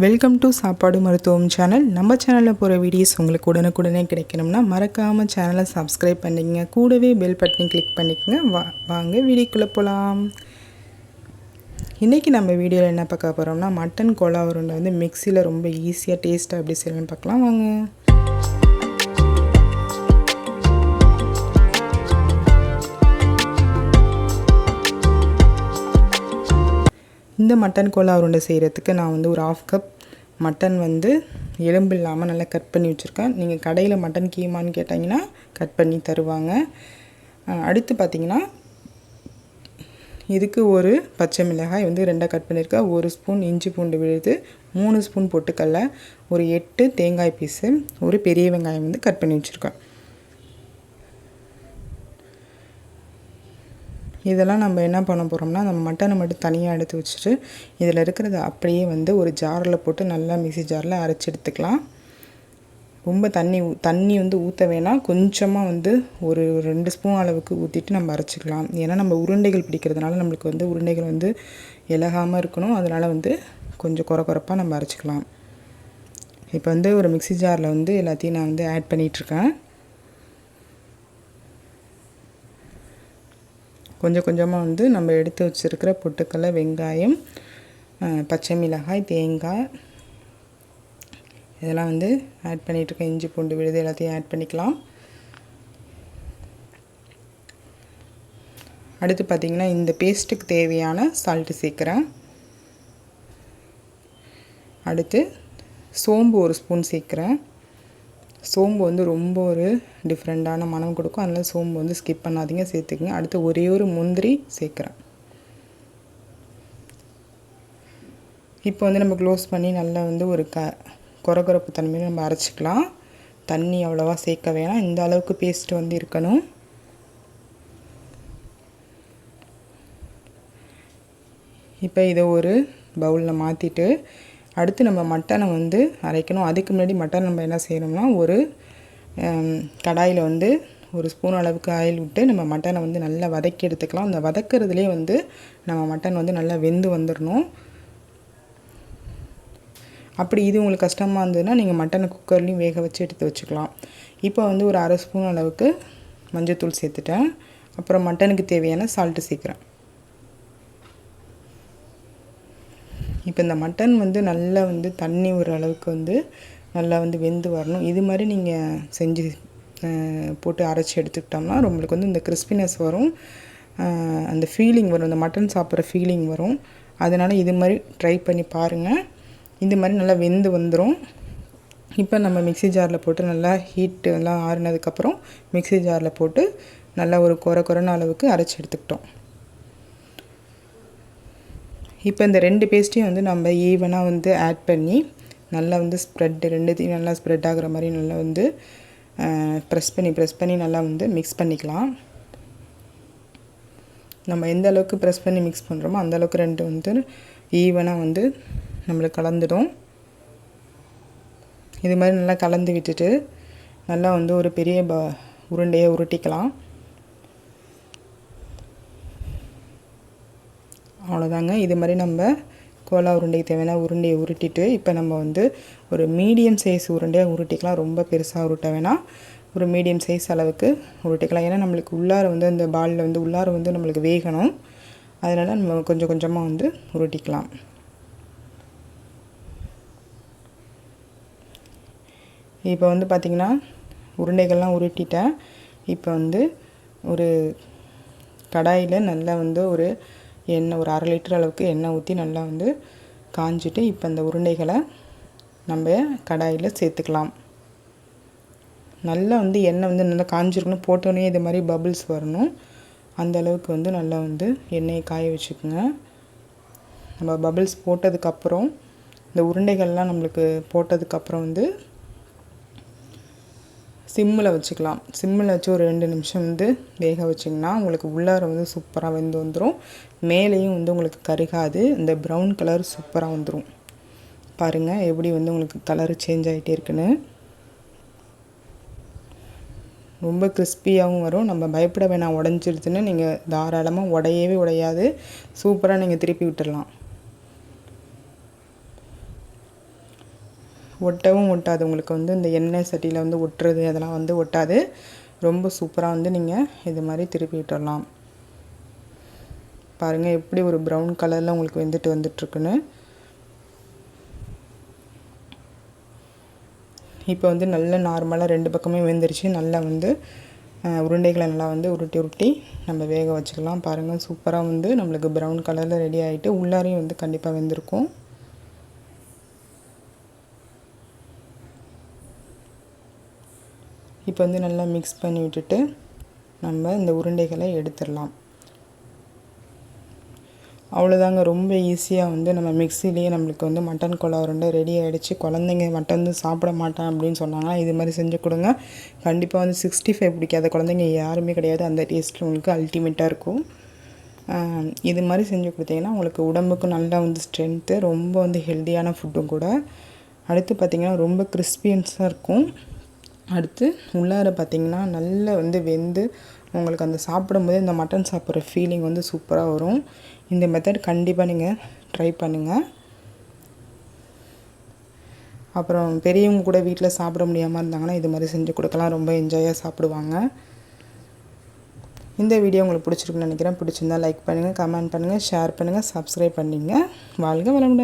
Welcome to சாப்பாடு மருத்துவம் channel நம்ம சேனலில் போகிற வீடியோஸ் உங்களுக்கு உடனுக்குடனே கிடைக்கணும்னா மறக்காமல் சேனலை சப்ஸ்கிரைப் பண்ணிக்கங்க. கூடவே பெல் பட்டனை கிளிக் பண்ணிக்கங்க. வா வாங்க வீடியோக்குள்ளே போகலாம் இன்றைக்கி நம்ம வீடியோவில் என்ன பார்க்க போகிறோம்னா மட்டன் கோலா உருண்டை வந்து மிக்சியில் ரொம்ப ஈஸியாக டேஸ்ட்டாக எப்படி செய்யணும்னு பார்க்கலாம். வாங்க. இந்த மட்டன் கோலா உருண்டை செய்கிறதுக்கு நான் வந்து ஒரு ஆஃப் கப் மட்டன் வந்து எலும்பு இல்லாமல் நல்லா கட் பண்ணி வச்சுருக்கேன். நீங்கள் கடையில் மட்டன் கீமான்னு கேட்டிங்கன்னா கட் பண்ணி தருவாங்க. அடுத்து பார்த்தீங்கன்னா இதுக்கு ஒரு பச்சை மிளகாய் வந்து ரெண்டாக கட் பண்ணியிருக்கேன் ஒரு ஸ்பூன் இஞ்சி பூண்டு விழுது மூணு ஸ்பூன் பொட்டுக்கடல ஒரு எட்டு தேங்காய் பீஸு ஒரு பெரிய வெங்காயம் வந்து கட் பண்ணி வச்சுருக்கேன். இதெல்லாம் நம்ம என்ன பண்ண போகிறோம்னா நம்ம மட்டனை மட்டும் தனியாக எடுத்து வச்சுட்டு இதில் இருக்கிறத அப்படியே வந்து ஒரு ஜாரில் போட்டு நல்லா மிக்ஸி ஜாரில் அரைச்சி எடுத்துக்கலாம். ரொம்ப தண்ணி ஊ- தண்ணி வந்து ஊற்ற வேணாம். கொஞ்சமாக வந்து ஒரு ரெண்டு ஸ்பூன் அளவுக்கு ஊற்றிட்டு நம்ம அரைச்சிக்கலாம். ஏன்னா நம்ம உருண்டைகள் பிடிக்கிறதுனால நம்மளுக்கு வந்து உருண்டைகள் வந்து இலகாமல் இருக்கணும். அதனால் வந்து கொஞ்சம் குறை குறைப்பாக நம்ம அரைச்சிக்கலாம். இப்போ வந்து ஒரு மிக்ஸி ஜாரில் வந்து எல்லாத்தையும் நான் வந்து ஆட் பண்ணிகிட்ருக்கேன் கொஞ்சம் கொஞ்சமாக வந்து நம்ம எடுத்து வச்சுருக்கிற பொட்டுக்கடலை வெங்காயம் பச்சை மிளகாய் தேங்காய். இதெல்லாம் வந்து ஆட் பண்ணிகிட்ருக்கேன் இஞ்சி பூண்டு விழுது எல்லாத்தையும் ஆட் பண்ணிக்கலாம். அடுத்து பார்த்திங்கன்னா இந்த பேஸ்ட்டுக்கு தேவையான சால்ட்டு சேர்க்குறேன். அடுத்து சோம்பு ஒரு ஸ்பூன் சேர்க்குறேன். சோம்பு வந்து ரொம்ப ஒரு டிஃப்ரெண்ட்டான மனம் கொடுக்கும். அதனால் சோம்பு வந்து ஸ்கிப் பண்ணாதீங்க சேர்த்துக்குங்க. அடுத்து ஒரே ஒரு முந்திரி சேர்க்குறேன். இப்போ வந்து நம்ம க்ளோஸ் பண்ணி நல்லா வந்து ஒரு க குறகுறப்பு தன்மையில் நம்ம அரைச்சிக்கலாம். தண்ணி அவ்வளோவா சேர்க்க வேணாம். இந்த அளவுக்கு பேஸ்ட் வந்து இருக்கணும். இப்போ இதை ஒரு பவுலில் மாற்றிட்டு அடுத்து நம்ம மட்டனை வந்து அரைக்கணும். அதுக்கு முன்னாடி மட்டன் நம்ம என்ன செய்யணும்னா ஒரு கடாயில் வந்து ஒரு ஸ்பூன் அளவுக்கு ஆயில் விட்டு நம்ம மட்டனை வந்து நல்லா வதக்கி எடுத்துக்கலாம். அந்த வதக்கிறதுலே வந்து நம்ம மட்டன் வந்து நல்லா வெந்து வந்துடணும் அப்படி இது உங்களுக்கு கஷ்டமாக இருந்ததுன்னா நீங்கள் மட்டனை குக்கர்லேயும் வேக வச்சு எடுத்து வச்சுக்கலாம். இப்போ வந்து ஒரு அரை ஸ்பூன் அளவுக்கு மஞ்சள்தூள் சேர்த்துட்டேன். அப்புறம் மட்டனுக்கு தேவையான சால்ட்டு சேர்க்குறேன். இப்போ இந்த மட்டன் வந்து நல்லா வந்து தண்ணி ஒரு அளவுக்கு வந்து நல்லா வந்து வெந்து வரணும். இது மாதிரி நீங்கள் செஞ்சு போட்டு அரைச்சி எடுத்துக்கிட்டோம்னா நம்மளுக்கு வந்து இந்த கிறிஸ்பினஸ் வரும். அந்த ஃபீலிங் வரும். இந்த மட்டன் சாப்பிட்ற ஃபீலிங் வரும். அதனால் இது மாதிரி ட்ரை பண்ணி பாருங்கள் இந்த மாதிரி நல்லா வெந்து வந்துடும் இப்போ நம்ம மிக்ஸி ஜாரில் போட்டு நல்லா ஹீட்டு எல்லாம் ஆறுனதுக்கப்புறம் மிக்ஸி ஜாரில் போட்டு நல்லா ஒரு குறை குறைன அளவுக்கு அரைச்சி எடுத்துக்கிட்டோம். இப்போ இந்த ரெண்டு பேஸ்ட்டையும் வந்து நம்ம ஈவனாக வந்து ஆட் பண்ணி நல்லா வந்து ஸ்ப்ரெட் ரெண்டுத்தையும் நல்லா ஸ்ப்ரெட் ஆகிற மாதிரி நல்லா வந்து ப்ரெஸ் பண்ணி ப்ரெஸ் பண்ணி நல்லா வந்து மிக்ஸ் பண்ணிக்கலாம். நம்ம எந்த அளவுக்கு ப்ரெஸ் பண்ணி மிக்ஸ் பண்ணுறோமோ அந்த அளவுக்கு ரெண்டு வந்து ஈவனாக வந்து நம்மளுக்கு கலந்துடும். இது மாதிரி நல்லா கலந்து விட்டுட்டு நல்லா வந்து ஒரு பெரிய ப உருண்டையை உருட்டிக்கலாம். அவ்வளோதாங்க இது மாதிரி நம்ம கோலா உருண்டைக்கு தேவையான உருண்டையை உருட்டிட்டு இப்போ நம்ம வந்து ஒரு மீடியம் சைஸ் உருண்டையாக உருட்டிக்கலாம். ரொம்ப பெருசாக உருட்ட வேணாம். ஒரு மீடியம் சைஸ் அளவுக்கு உருட்டிக்கலாம். ஏன்னா நம்மளுக்கு உள்ளார வந்து அந்த பாலில் வந்து உள்ளார வந்து நம்மளுக்கு வேகணும். அதனால் நம்ம கொஞ்சம் கொஞ்சமாக வந்து உருட்டிக்கலாம். இப்போ வந்து பார்த்திங்கன்னா உருண்டைகள்லாம் உருட்டிட்டேன். இப்போ வந்து ஒரு கடாயில் நல்லா வந்து ஒரு எண்ணெய் ஒரு அரை லிட்டர் அளவுக்கு எண்ணெய் ஊற்றி நல்லா வந்து காஞ்சிட்டு இப்போ இந்த உருண்டைகளை நம்ம கடாயில் சேர்த்துக்கலாம். நல்லா வந்து எண்ணெய் வந்து நல்லா காஞ்சிருக்கணும் போட்டோன்னே இது மாதிரி பபுள்ஸ் வரணும். அந்த அளவுக்கு வந்து நல்லா வந்து எண்ணெயை காய வச்சுக்கோங்க. நம்ம பபுள்ஸ் போட்டதுக்கப்புறம் இந்த உருண்டைகள்லாம் நம்மளுக்கு போட்டதுக்கப்புறம் வந்து சிம்மில் வச்சுக்கலாம். சிம்மில் வச்சு ஒரு ரெண்டு நிமிஷம் வந்து வேக வச்சிங்கன்னா உங்களுக்கு உள்ளார வந்து சூப்பராக வெந்து வந்துடும் மேலேயும் வந்து உங்களுக்கு கருகாது. இந்த ப்ரௌன் கலர் சூப்பராக வந்துடும் பாருங்கள் எப்படி வந்து உங்களுக்கு கலர் சேஞ்ச் ஆகிட்டே இருக்குன்னு. ரொம்ப கிறிஸ்பியாகவும் வரும். நம்ம பயப்பட வேணாம். உடஞ்சிருதுன்னு நீங்கள் தாராளமாக உடையவே உடையாது. சூப்பராக நீங்கள் திருப்பி விட்டுடலாம் ஒட்டவும் ஒட்டாது. உங்களுக்கு வந்து இந்த எண்ணெய் சட்டியில் வந்து ஒட்டுறது அதெல்லாம் வந்து ஒட்டாது. ரொம்ப சூப்பராக வந்து நீங்கள் இது மாதிரி திருப்பி விட்டுடலாம் பாருங்கள் எப்படி ஒரு ப்ரௌன் கலரில் உங்களுக்கு வெந்துட்டு வந்துட்டுருக்குன்னு. இப்போ வந்து நல்ல நார்மலாக ரெண்டு பக்கமே வெந்துருச்சு. நல்லா வந்து உருண்டைகளை நல்லா வந்து உருட்டி உருட்டி நம்ம வேக வச்சுக்கலாம். பாருங்கள் சூப்பராக வந்து நம்மளுக்கு ப்ரௌன் கலரில் ரெடி ஆகிட்டு உள்ளாரையும் வந்து கண்டிப்பாக வெந்திருக்கும். இப்போ வந்து நல்லா மிக்ஸ் பண்ணி விட்டுட்டு நம்ம இந்த உருண்டைகளை எடுத்துடலாம். அவ்வளோதாங்க. ரொம்ப ஈஸியாக வந்து நம்ம மிக்சிலேயே நம்மளுக்கு வந்து மட்டன் கொலா உருண்டை ரெடி ஆகிடுச்சு குழந்தைங்க மட்டன் வந்து சாப்பிட மாட்டேன் அப்படின்னு சொன்னாங்கன்னா இது மாதிரி செஞ்சு கொடுங்க. கண்டிப்பாக வந்து சிக்ஸ்டி ஃபைவ் பிடிக்காத குழந்தைங்க யாருமே கிடையாது. அந்த டேஸ்ட் உங்களுக்கு அல்டிமேட்டாக இருக்கும். இது மாதிரி செஞ்சு கொடுத்தீங்கன்னா உங்களுக்கு உடம்புக்கு நல்லா வந்து ஸ்ட்ரென்த்து ரொம்ப வந்து ஹெல்த்தியான ஃபுட்டும் கூட. அடுத்து பார்த்திங்கன்னா ரொம்ப கிறிஸ்பியன்ஸாக இருக்கும் அடுத்து உள்ளார பார்த்திங்கன்னா நல்லா வந்து வெந்து உங்களுக்கு அந்த சாப்பிடும்போது இந்த மட்டன் சாப்பிட்ற ஃபீலிங் வந்து சூப்பராக வரும். இந்த மெத்தட் கண்டிப்பாக நீங்கள் ட்ரை பண்ணுங்கள் அப்புறம் பெரியவங்க கூட வீட்டில் சாப்பிட முடியாமல் இருந்தாங்கன்னா இது மாதிரி செஞ்சு கொடுக்கலாம். ரொம்ப என்ஜாயாக சாப்பிடுவாங்க. இந்த வீடியோ உங்களுக்கு பிடிச்சிருக்குன்னு நினைக்கிறேன். பிடிச்சிருந்தா லைக் பண்ணுங்கள் கமெண்ட் பண்ணுங்கள் ஷேர் பண்ணுங்கள் சப்ஸ்கிரைப் பண்ணிங்க. வாழ்க வளமுடன்.